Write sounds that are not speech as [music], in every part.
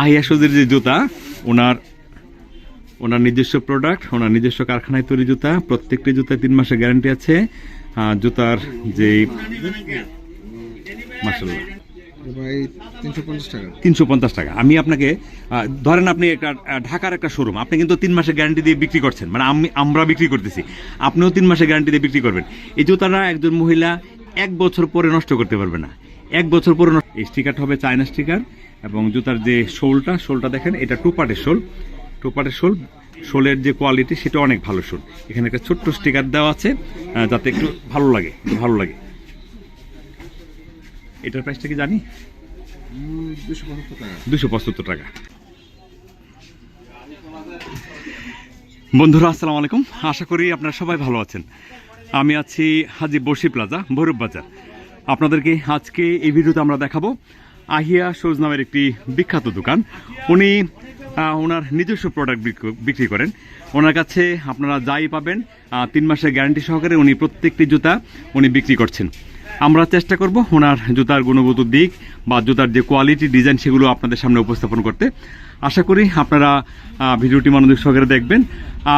আহিয়া সুদের যে জুতা ওনার ওনার নিজস্ব প্রোডাক্ট ওনার নিজস্ব কারখানায় তৈরি জুতা প্রত্যেকটি জুতায় তিন মাসের গ্যারান্টি আছে। জুতার যে মাসাল্লাহ তিনশো পঞ্চাশ টাকা। আমি আপনাকে ধরেন আপনি একটা ঢাকার একটা শোরুম আপনি কিন্তু তিন মাসের গ্যারান্টি দিয়ে বিক্রি করছেন। মানে আমি আমরা বিক্রি করতেছি। আপনিও তিন মাসের গ্যারান্টি দিয়ে বিক্রি করবেন। এই জুতাটা একজন মহিলা এক বছর পরে নষ্ট করতে পারবে না। এক বছর পরে এই স্টিকারটা হবে চায়না স্টিকার এবং জুতার যে শোলটা শোলটা দেখেন, এটা টু পার্টের শোল। টু পার্টের শোল, শোলের যে কোয়ালিটি সেটা অনেক ভালো শোল। এখানে একটা ছোট্ট স্টিকার দেওয়া আছে যাতে একটু ভালো লাগে ভালো লাগে। এটার প্রাইসটা কি জানি? দুশো পঁচাত্তর টাকা। বন্ধুরা, আসসালামু আলাইকুম। আশা করি আপনারা সবাই ভালো আছেন। আমি আছি হাজি বসি প্লাজা, ভৈরব বাজার। আপনাদেরকে আজকে এই ভিডিওতে আমরা দেখাবো আহিয়া শোজ নামের একটি বিখ্যাত দোকান। উনি ওনার নিজস্ব প্রোডাক্ট বিক্রি করেন। ওনার কাছে আপনারা যাই পাবেন তিন মাসের গ্যারান্টি সহকারে উনি প্রত্যেকটি জুতা উনি বিক্রি করছেন। আমরা চেষ্টা করব ওনার জুতার গুণগত দিক বা জুতার যে কোয়ালিটি ডিজাইন সেগুলো আপনাদের সামনে উপস্থাপন করতে। আশা করি আপনারা ভিডিওটি মনোযোগ সহকারে দেখবেন।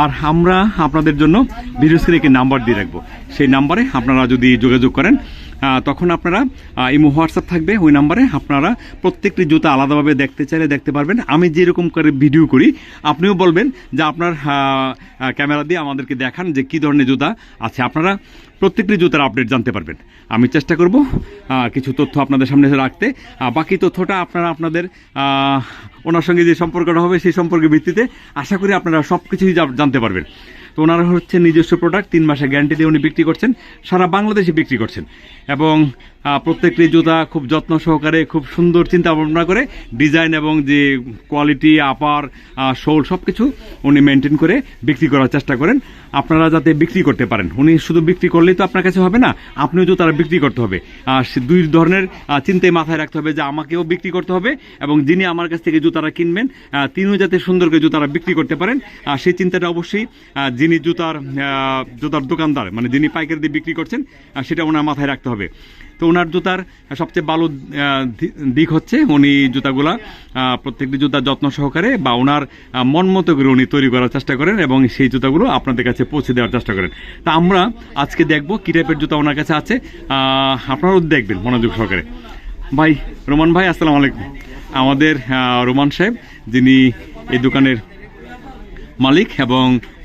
আর আমরা আপনাদের জন্য ভিডিও স্ক্রিনে একটি নাম্বার দিয়ে রাখব। সেই নাম্বারে আপনারা যদি যোগাযোগ করেন তখন আপনারা ইমো, হোয়াটসঅ্যাপ থাকবে, ওই নাম্বারে আপনারা প্রত্যেকটি জুতা আলাদাভাবে দেখতে চাইলে দেখতে পারবেন। আমি যেরকম করে ভিডিও করি, আপনিও বলবেন যে আপনার ক্যামেরা দিয়ে আমাদেরকে দেখান যে কী ধরনের জুতা আছে। আপনারা প্রত্যেকটি জুতার আপডেট জানতে পারবেন। আমি চেষ্টা করব কিছু তথ্য আপনাদের সামনে রাখতে। বাকি তথ্যটা আপনারা আপনাদের ওনার সঙ্গে যে সম্পর্কটা হবে সেই সম্পর্কের ভিত্তিতে আশা করি আপনারা সব কিছুই জানতে পারবেন। তো ওনারা হচ্ছে নিজস্ব প্রোডাক্ট তিন মাসে গ্যারান্টি দিয়ে উনি বিক্রি করছেন, সারা বাংলাদেশে বিক্রি করছেন। এবং প্রত্যেকটি জুতা খুব যত্ন সহকারে, খুব সুন্দর চিন্তা ভাবনা করে ডিজাইন এবং যে কোয়ালিটি, আপার শোল সব কিছু উনি মেনটেন করে বিক্রি করার চেষ্টা করেন। আপনারা যাতে বিক্রি করতে পারেন। উনি শুধু বিক্রি করলেই তো আপনার কাছে হবে না, আপনিও জুতারা বিক্রি করতে হবে। আর দুই ধরনের চিন্তায় মাথায় রাখতে হবে যে আমাকেও বিক্রি করতে হবে এবং যিনি আমার কাছ থেকে জুতারা কিনবেন তিনিও যাতে সুন্দর করে জুতারা বিক্রি করতে পারেন। আর সেই চিন্তাটা অবশ্যই যিনি জুতার জুতার দোকানদার মানে যিনি পাইকারি দিয়ে বিক্রি করছেন সেটা ওনার মাথায় রাখতে হবে। তো ওনার জুতার সবচেয়ে ভালো দিক হচ্ছে উনি জুতাগুলা প্রত্যেকটি জুতার যত্ন সহকারে বা ওনার মন মতো করে উনি তৈরি করার চেষ্টা করেন এবং সেই জুতাগুলো আপনাদের কাছে পৌঁছে দেওয়ার চেষ্টা করেন। তা আমরা আজকে দেখব কী টাইপের জুতা ওনার কাছে আছে। আপনারাও দেখবেন মনোযোগ সহকারে। ভাই, রোমান ভাই, আসসালামু আলাইকুম। আমাদের রোমান সাহেব, যিনি এই দোকানের মালিক এবং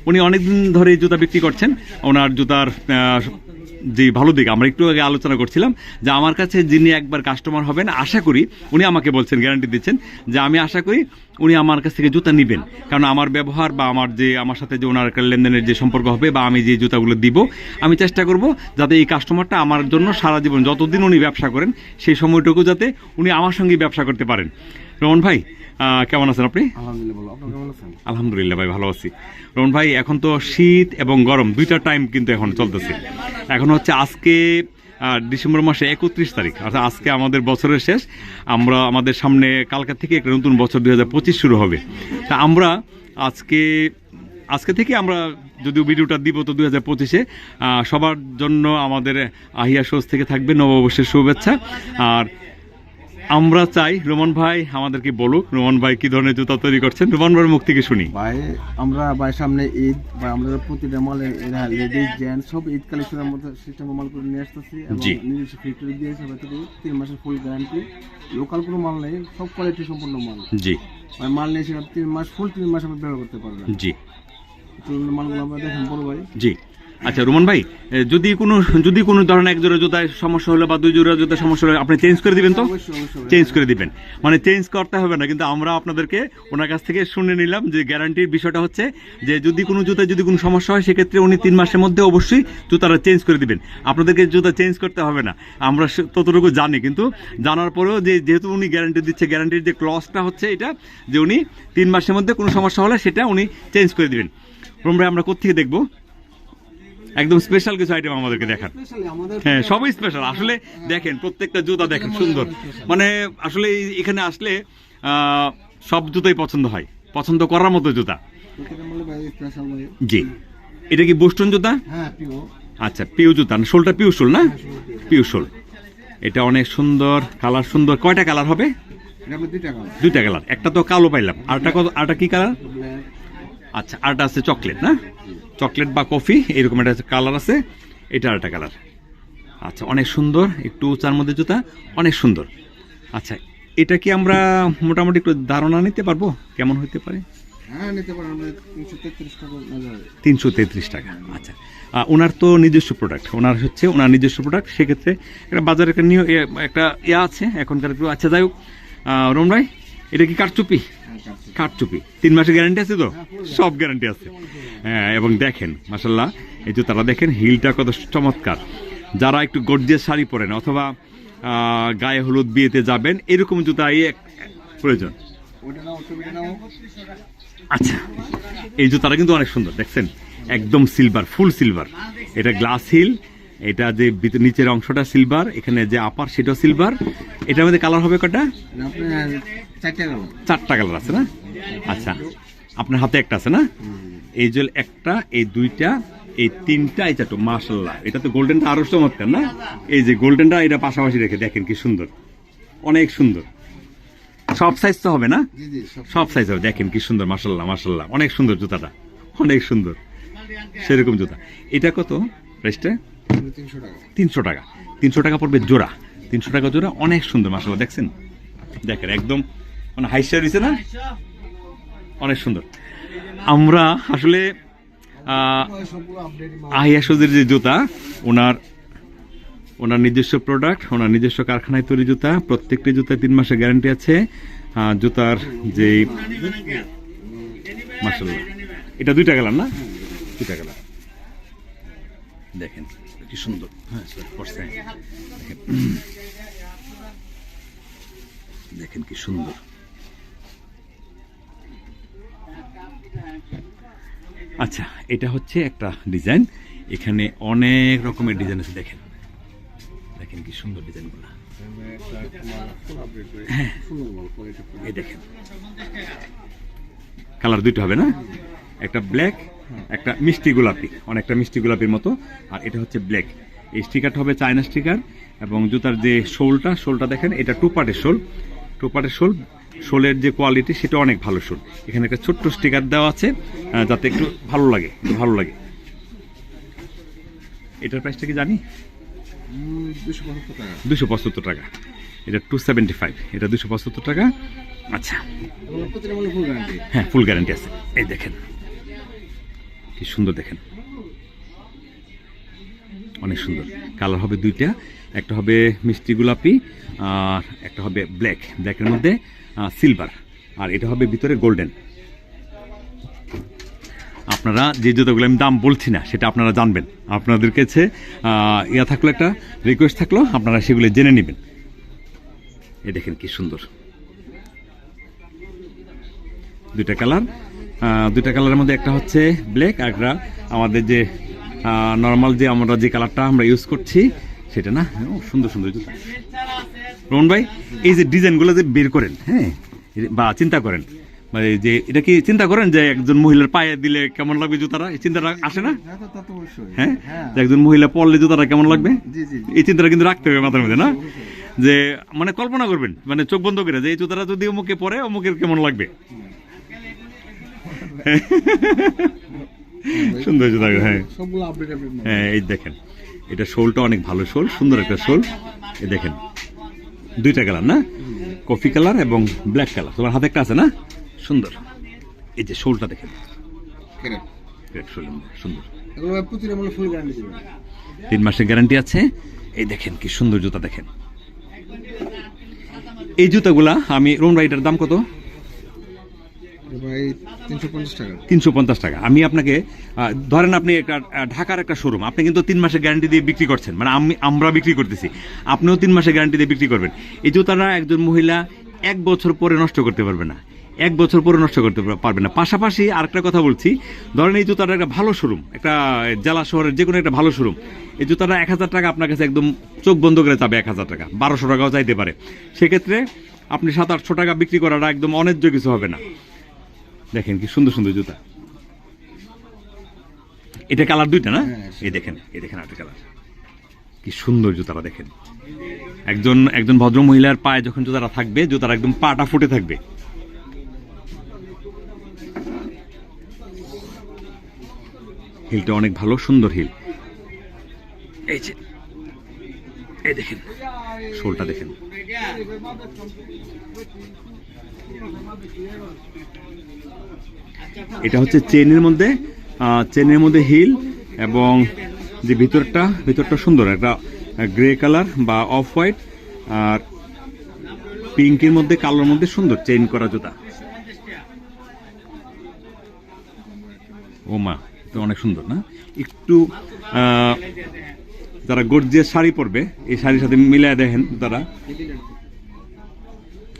উনি অনেকদিন ধরে জুতা বিক্রি করছেন। ওনার জুতার যে ভালো দিক। আমরা একটু আগে আলোচনা করছিলাম যে আমার কাছে যিনি একবার কাস্টমার হবেন, আশা করি উনি আমাকে বলছেন গ্যারান্টি দিচ্ছেন যে আমি আশা করি উনি আমার কাছ থেকে জুতা নেবেন। কারণ আমার ব্যবহার বা আমার যে, আমার সাথে যে ওনার লেনদেনের যে সম্পর্ক হবে বা আমি যে জুতাগুলো দিব, আমি চেষ্টা করব যাতে এই কাস্টমারটা আমার জন্য সারা জীবন, যতদিন উনি ব্যবসা করেন, সেই সময়টুকু যাতে উনি আমার সঙ্গেই ব্যবসা করতে পারেন। রমন ভাই কেমন আছেন আপনি? আলহামদুলিল্লাহ ভাই ভালো আছি। রমন ভাই এখন তো শীত এবং গরম দুইটা টাইম কিন্তু এখন চলতেছে। এখন হচ্ছে আজকে ডিসেম্বর মাসে একত্রিশ তারিখ অর্থাৎ আজকে আমাদের বছরের শেষ। আমরা আমাদের সামনে কালকা থেকে একটা নতুন বছর দু হাজার পঁচিশ শুরু হবে। তা আমরা আজকে আজকে থেকে আমরা যদিও ভিডিওটা দিব তো দুই হাজার পঁচিশে সবার জন্য আমাদের আহিয়া শোজ থেকে থাকবে নববর্ষের শুভেচ্ছা। আর আমরা চাই রোমান ভাই আমাদেরকে বলুক রোমান ভাই কি ধরনের জুতা তৈরি করছেন? রোমান ভাইয়ের মুখ থেকে শুনি। ভাই আমরা ভাই সামনে ঈদ বা আমরা প্রতিটা মালে লেডিস জেন্টস সব ঈদ কালেকশনের মধ্যে সিস্টেম মাল করে নিয়ে আসতেছি। নিজস্ব ফ্যাক্টরি দিয়েছে ভেতরে তিন মাসের ফুল গ্যারান্টি লোকাল কোনো মাল নেই সব কোয়ালিটি সম্পূর্ণ মাল জি। ভাই মাল নিয়ে আপনি তিন মাস ফুল তিন মাস আমরা ব্যবহার করতে পারবেন জি। মালগুলো আমরা দেখেন বড় ভাই। জি। আচ্ছা রোমান ভাই যদি কোনো যদি কোনো ধরনের এক জোড়া জুতায় সমস্যা হলো বা দুই জোড়া জুতায় সমস্যা হলে আপনি চেঞ্জ করে দিবেন তো। চেঞ্জ করে দিবেন। মানে চেঞ্জ করতে হবে না কিন্তু আমরা আপনাদেরকে ওনার কাছ থেকে শুনে নিলাম যে গ্যারান্টির বিষয়টা হচ্ছে যে যদি কোনো জুতায় যদি কোনো সমস্যা হয় সেক্ষেত্রে উনি তিন মাসের মধ্যে অবশ্যই জুতাটা চেঞ্জ করে দিবেন। আপনাদেরকে জুতা চেঞ্জ করতে হবে না। আমরা ততটুকু জানি কিন্তু জানার পরেও যে যেহেতু উনি গ্যারান্টি দিচ্ছে গ্যারান্টির যে ক্লসটা হচ্ছে এটা যে উনি তিন মাসের মধ্যে কোনো সমস্যা হলে সেটা উনি চেঞ্জ করে দিবেন। রোম ভাই আমরা কোথেকে দেখব? একদম স্পেশাল কিছু আইটেম আমাদেরকে দেখান। হ্যাঁ সবই স্পেশাল আসলে দেখেন প্রত্যেকটা জুতা দেখেন সুন্দর। মানে আসলে এখানে আসলে সব জুতাই পছন্দ হয়। পছন্দ করার মতো জুতা। জি। এটা কি বোস্টন জুতা? হ্যাঁ আচ্ছা পিউ জুতা। না শোলটা পিউ শোল না? পিউ শোল এটা অনেক সুন্দর কালার সুন্দর। কয়টা কালার হবে? দুইটা কালার। একটা তো কালো পাইলাম। আরটা কত আরটা কি কালার? আচ্ছা আরটা আছে চকলেট না? চকলেট বা কফি এরকম একটা কালার আছে। এটা আরেকটা কালার। আচ্ছা অনেক সুন্দর। একটু উঁচার মধ্যে জুতা অনেক সুন্দর। আচ্ছা এটা কি আমরা মোটামুটি একটু ধারণা নিতে পারব? কেমন হতে পারে? হ্যাঁ তিনশো তেত্রিশ টাকা আচ্ছা ওনার তো নিজস্ব প্রোডাক্ট ওনার হচ্ছে ওনার নিজস্ব প্রোডাক্ট সেক্ষেত্রে একটা বাজারে একটা নিয়ে একটা ইয়া আছে এখনকার একটু। আচ্ছা যাই হোক ভাই এটা কি কারচুপি কাঠচুপি। তিন মাসের গ্যারান্টি আছে তো? সব গ্যারান্টি আছে। হ্যাঁ এবং দেখেন মাসাল্লাহ এই যে তারা দেখেন, হিলটা কত চমৎকার। যারা একটু গর্জিয়াস শাড়ি পরেন, অথবা গায়ে হলুদ বিয়েতে যাবেন, এরকম জুতাই এক- প্রয়োজন। আচ্ছা এই জুতাটা কিন্তু অনেক সুন্দর, দেখছেন? একদম সিলভার ফুল সিলভার এটা গ্লাস হিল এটা যে নিচের অংশটা সিলভার এখানে যে আপার সেটাও সিলভার এটার মধ্যে কালার হবে কটা চারটে কালার আছে না? আচ্ছা আপনার হাতে একটা আছে না? এই যে একটা এই দুইটা এই তিনটা এই চারটা মার্শাল্লাহ এটা তো গোল্ডেনটা আরও চমৎকার না? এই যে গোল্ডেনটা এটা পাশাপাশি রেখে দেখেন কি সুন্দর। অনেক সুন্দর। সব সাইজ তো হবে না? সব সাইজ হবে। দেখেন কি সুন্দর মার্শাল্লাহ মার্শাল্লাহ অনেক সুন্দর জুতাটা। অনেক সুন্দর। সেরকম জুতা। এটা কত? প্রাইসটা তিনশো টাকা। তিনশো টাকা। পড়বে জোড়া। তিনশো টাকা জোড়া, অনেক সুন্দর মাসাল্লাহ দেখছেন? দেখেন, একদম মানে হাইসা দিছে না? অনেক সুন্দর। আমরা আসলে আহিয়া সুজির যে জুতা, ওনার ওনার নিজস্ব প্রোডাক্ট ওনার নিজস্ব কারখানায় তৈরি জুতা, প্রত্যেকটি জুতায় তিন মাসের গ্যারান্টি আছে। জুতার যে মাসাল্লাহ এটা দুইটা গেলাম না? দুইটা গেলাম দেখেন কি সুন্দর। হ্যাঁ দেখেন। কি সুন্দর। আচ্ছা এটা হচ্ছে একটা ডিজাইন। এখানে অনেক রকমের ডিজাইন আছে, দেখেন। দেখেন কি সুন্দর ডিজাইনগুলো। কোয়ালিটি এই দেখেন। কালার দুইটা হবে না? একটা ব্ল্যাক একটা মিষ্টি গোলাপি অনেকটা মিষ্টি গোলাপির মতো আর এটা হচ্ছে ব্ল্যাক। এই স্টিকারটা হবে চায়না স্টিকার এবং জুতার যে শোলটা শোলটা দেখেন এটা টু পার্টের শোল। টু পার্টের শোল শোলের যে কোয়ালিটি সেটা অনেক ভালো শোল। এখানে একটা ছোট্ট স্টিকার দেওয়া আছে যাতে একটু ভালো লাগে ভালো লাগে। এটার প্রাইসটা কি জানি? দুশো পঁচাত্তর টাকা। এটা টু সেভেন্টি ফাইভ এটা দুশো পঁচাত্তর টাকা। আচ্ছা। গ্যারান্টি হ্যাঁ ফুল গ্যারান্টি আছে। এই দেখেন। কি সুন্দর দেখেন। অনেক সুন্দর। কালার হবে দুইটা, একটা হবে মিষ্টি গোলাপি আর একটা হবে ব্ল্যাক। ব্ল্যাকের মধ্যে সিলভার। আর এটা হবে ভিতরে গোল্ডেন। আপনারা যে জুতোগুলো আমি দাম বলছি না, সেটা আপনারা জানবেন। আপনাদের কাছে ইয়া থাকল একটা রিকোয়েস্ট থাকল, আপনারা সেগুলো জেনে নেবেন। এ দেখেন কি সুন্দর। দুইটা কালার দুইটা কালারের মধ্যে একটা হচ্ছে ব্ল্যাক আর একটা আমাদের যে নর্মাল যে আমরা যে কালারটা আমরা ইউজ করছি সেটা না? সুন্দর সুন্দর জুতা রোহন ভাই এই যে ডিজাইনগুলো যে বের করেন হ্যাঁ? বা চিন্তা করেন মানে যে এটা কি চিন্তা করেন যে একজন মহিলার পায়ে দিলে কেমন লাগবে জুতাটা? এই চিন্তাটা আসে না? হ্যাঁ? হ্যাঁ। একজন মহিলা পরলে জুতাটা কেমন লাগবে? এই চিন্তাটা কিন্তু রাখতে হবে মাথার মধ্যে না? যে মানে কল্পনা করবেন মানে চোখ বন্ধ করে যে এই জুতাটা যদি অমুকে পরে অমুকের কেমন লাগবে? [laughs] সুন্দর জুতা হ্যাঁ। হ্যাঁ এই দেখেন। এটা শোলটা অনেক ভালো শোল সুন্দর একটা শোল। এই দেখেন। দুইটা কালার না? কফি কালার এবং ব্ল্যাক কালার। তোমার হাতে একটা আছে না? সুন্দর। এই যে শোলটা দেখেন। সুন্দর। তিন মাসের গ্যারান্টি আছে। এই দেখেন কি সুন্দর জুতা দেখেন। এই জুতাগুলা আমি রুম রাইডার দাম কত? তিনশো পঞ্চাশ টাকা। আমি আপনাকে ধরেন আপনি একটা ঢাকার একটা শোরুম আপনি কিন্তু তিন মাসের গ্যারান্টি দিয়ে বিক্রি করছেন। মানে আমি, আমরা বিক্রি করতেছি। আপনিও তিন মাসের গ্যারান্টি দিয়ে বিক্রি করবেন। এই জুতাটা একজন মহিলা এক বছর পরে নষ্ট করতে পারবে না। এক বছর পরে নষ্ট করতে পারবে না। পাশাপাশি আরেকটা কথা বলছি, ধরেন এই জুতাটা একটা ভালো শোরুম একটা জেলা শহরের যে কোনো একটা ভালো শোরুম এই জুতাটা এক হাজার টাকা আপনার কাছে একদম চোখ বন্ধ করে যাবে এক হাজার টাকা। বারোশো টাকাও চাইতে পারে। সেক্ষেত্রে আপনি সাত আটশো টাকা বিক্রি করাটা একদম অন্যায্য কিছু হবে না। দেখেন কি সুন্দর সুন্দর জুতা। এটা কালার দুইটা না? হ্যাঁ, এই দেখেন এই দেখেন একটা কালার। কি সুন্দর জুতাটা দেখেন। একজন একজন ভদ্র মহিলার পায়ে যখন জুতাটা থাকবে জুতার একদম পাটা ফুটে থাকবে। হিলটা অনেক ভালো সুন্দর হিল। এই যে এই দেখেন শোলটা দেখেন। এটা হচ্ছে চেনের মধ্যে চেনের মধ্যে হিল এবং যে ভিতরটা ভিতরটা সুন্দর, একটা গ্রে কালার বা অফ হোয়াইট আর পিঙ্কের মধ্যে, কালোর মধ্যে সুন্দর চেইন করা জুতা। ও মা তো অনেক সুন্দর, না? একটু যারা গর্জিয়াস শাড়ি পরবে, এই শাড়ির সাথে মিলিয়ে দেখেন তারা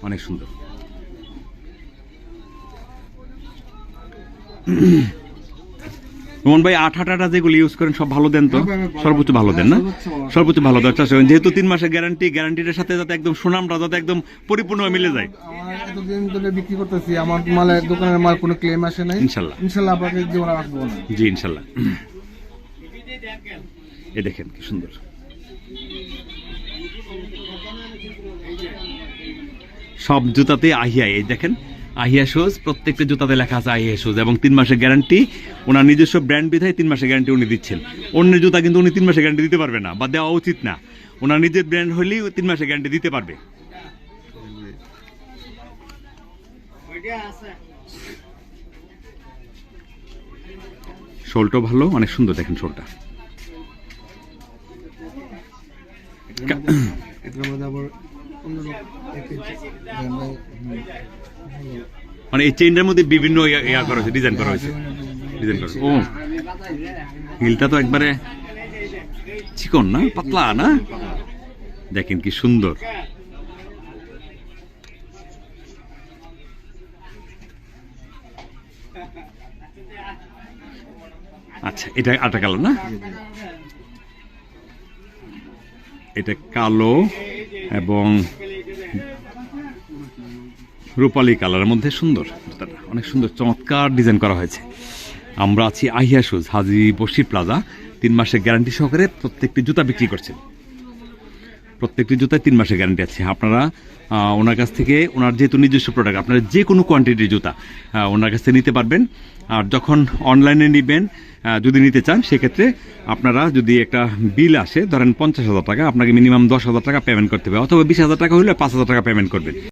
অনেক সুন্দর। [coughs] রোমন ভাই আঠা টাটা যেগুলো ইউজ করেন সব ভালো দেন তো? হ্যাঁ। সর্বোচ্চ ভালো দেন। না? সর্বোচ্চ ভালো। দেওয়ার চেষ্টা করেন যেহেতু তিন মাসের গ্যারান্টি গ্যারান্টির সাথে যাতে একদম সুনামটা যাতে একদম পরিপূর্ণ মিলে যায়। এতদিন ধরে বিক্রি করতেছি আমার মালের দোকানের মাল কোনো ক্লেম আসে নাই। ইনশাল্লাহ। ইনশাল্লাহ আপনাকে জীবনে আসব না। জি ইনশাল্লাহ। এ দেখেন কি সুন্দর। সব জুতাতে আহিয়া এই দেখেন। আহিয়া শুজ প্রত্যেকটা জুতাতে লেখা আছে আহিয়া শুজ এবং তিন মাসের গ্যারান্টি ওনার নিজস্ব ব্র্যান্ড বিধায় তিন মাসের গ্যারান্টি উনি দিচ্ছেন। অন্যের জুতা কিন্তু উনি তিন মাসের গ্যারান্টি দিতে পারবে না বা দেওয়া উচিত না। ওনার নিজের ব্র্যান্ড হলেই তিন মাসের গ্যারান্টি দিতে পারবে। শোলটাও ভালো, অনেক সুন্দর দেখেন শোলটা। আবার মানে এই চেইনটার মধ্যে বিভিন্ন ইয়া করা হয়েছে ডিজাইন করা হয়েছে। ডিজাইন করা ও। হিলটা তো একবারে চিকন না? পাতলা না? দেখেন কি সুন্দর। আচ্ছা এটা আটা কালার না? এটা কালো। এবং রূপালী কালারের মধ্যে সুন্দর জুতাটা অনেক সুন্দর, চমৎকার ডিজাইন করা হয়েছে। আমরা আছি আহিয়া শুজ, হাজি বসি প্লাজা। তিন মাসের গ্যারান্টি সহকারে প্রত্যেকটি জুতা বিক্রি করছেন। প্রত্যেকটি জুতায় তিন মাসের গ্যারান্টি আছে। আপনারা ওনার কাছ থেকে, ওনার যেহেতু নিজস্ব প্রোডাক্ট আপনারা যে কোনো কোয়ান্টিটির জুতা ওনার কাছ থেকে নিতে পারবেন। আর যখন অনলাইনে নেবেন যদি নিতে চান, সেক্ষেত্রে আপনারা যদি একটা বিল আসে, ধরেন পঞ্চাশ হাজার টাকা, আপনাকে মিনিমাম দশ হাজার টাকা পেমেন্ট করতে হবে, অথবা বিশ হাজার টাকা হলে পাঁচ হাজার টাকা পেমেন্ট করবেন।